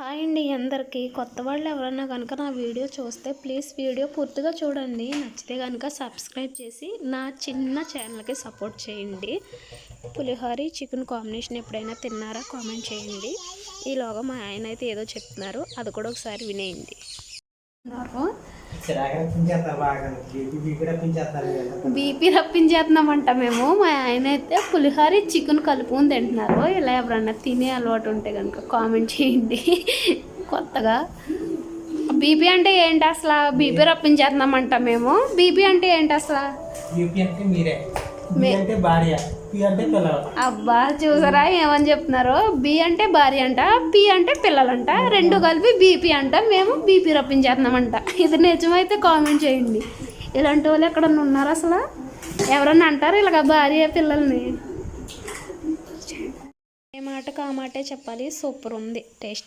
Hi అండి అందరికీ. కొత్త వాళ్ళు ఎవరన్నా కనుక నా వీడియో చూస్తే ప్లీజ్ వీడియో పూర్తిగా చూడండి. నచ్చితే కనుక సబ్స్క్రైబ్ చేసి నా చిన్న ఛానల్కి సపోర్ట్ చేయండి. పులిహోరి చికెన్ కాంబినేషన్ ఎప్పుడైనా తిన్నారా? కామెంట్ చేయండి. ఈలోగా మా ఆయన అయితే ఏదో చెప్తున్నారు. అది కూడా ఒకసారి వినేయండి. బీపీ రప్పించేస్తున్నామంట మేము. మా ఆయన అయితే పులిహోర చికెన్ కలుపుకొని తింటున్నారు. ఇలా ఎవరన్నా తినే అలవాటు ఉంటే కనుక కామెంట్ చేయండి. కొత్తగా. బీపీ అంటే ఏంటి అసలు? బీపీ రప్పించేస్తున్నామంట మేము. బీపీ అంటే ఏంటి అసలు? బీపీ అంటే మీరే. అబ్బా చూసారా? ఏమని చెప్తున్నారు? బి అంటే భార్య అంట పి అంటే పిల్లలంట. రెండు కలిపి బీపీ అంట. మేము బీపీ రప్పించేస్తున్నామంట. ఇది నిజమైతే కామెంట్ చేయండి. ఇలాంటి వాళ్ళు ఎక్కడన్నా ఉన్నారు అసలు? ఎవరన్నా అంటారు ఇలాగ భార్య పిల్లల్ని? ఏ మాటే చెప్పాలి. సూపర్ ఉంది. టేస్ట్ అయితే.